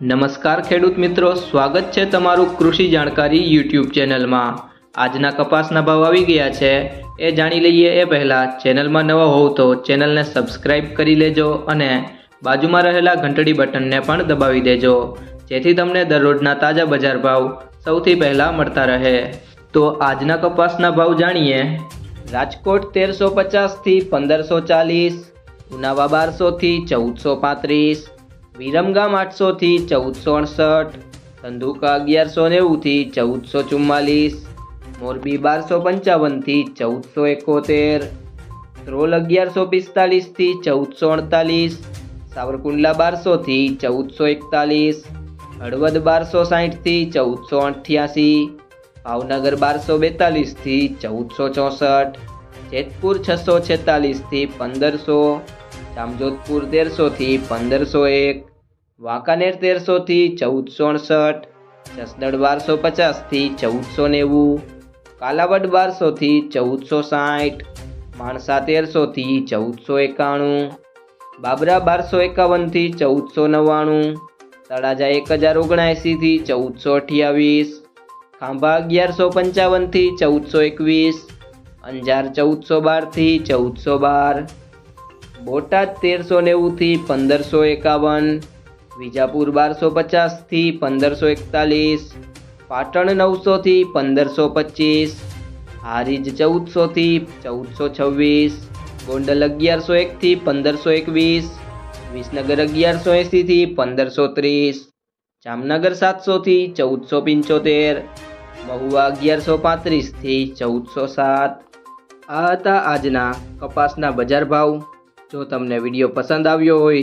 નમસ્કાર ખેડૂત મિત્રો, સ્વાગત છે તમારું કૃષિ જાણકારી યુટ્યુબ ચેનલમાં. આજના કપાસના ભાવ આવી ગયા છે. એ જાણી લઈએ એ પહેલાં, ચેનલમાં નવા હોવ તો ચેનલને સબસ્ક્રાઇબ કરી લેજો અને બાજુમાં રહેલા ઘંટડી બટનને પણ દબાવી દેજો. જેથી તમને દરરોજના તાજા બજાર ભાવ સૌથી પહેલાં મળતા રહે. તો આજના કપાસના ભાવ જાણીએ. રાજકોટ તેરસો પચાસથી પંદરસો ચાલીસ, ઉનાવા બારસોથી ચૌદસો પાંત્રીસ વિરમગામ આઠસોથી ચૌદસો અડસઠ, ધંધુકા અગિયારસો નેવુંથી ચૌદસો ચુમ્માલીસ, મોરબી બારસો પંચાવનથી ચૌદસો એકોતેર ધ્રોલ અગિયારસો પિસ્તાલીસથી ચૌદસો અડતાલીસ, સાવરકુંડલા બારસોથી ચૌદસો એકતાલીસ, હળવદ બારસો સાહીઠથી ચૌદસો અઠ્યાસી, ભાવનગર બારસો બેતાલીસથી ચૌદસો ચોસઠ, જેતપુર છસો છેતાલીસથી પંદરસો, જામજોધપુર તેરસોથી પંદરસો એક વાંકાનેર તેરસોથી ચૌદસો અડસઠ, જસદણ બારસો પચાસથી ચૌદસો નેવું, કાલાવડ બારસોથી ચૌદસો સાઠ, માણસા તેરસોથી ચૌદસો એકાણું, બાબરા બારસો એકાવનથી ચૌદસો નવ્વાણું, તળાજા એક હજાર ઓગણએંસીથી ચૌદસો અઠ્યાવીસ, ખાંભા અગિયારસો પંચાવનથી ચૌદસો એકવીસ, અંજાર ચૌદસો બારથી ચૌદસો બાર, બોટાદ તેરસો નેવુંથી પંદરસો એકાવન વિજાપુર બારસો પચાસથી પંદરસો એકતાલીસ, પાટણ નવસોથી પંદરસો પચીસ, હારીજ ચૌદસોથી ચૌદસો છવ્વીસ, ગોંડલ અગિયારસો એકથી પંદરસો એકવીસ, વિસનગર અગિયારસો એંસીથી પંદરસો ત્રીસ, જામનગર સાતસોથી ચૌદસો પંચોતેર, મહુવા અગિયારસો પાંત્રીસથી ચૌદસો સાત. આ હતા આજના કપાસના બજાર ભાવ. જો તમને વીડિયો પસંદ આવ્યો હોય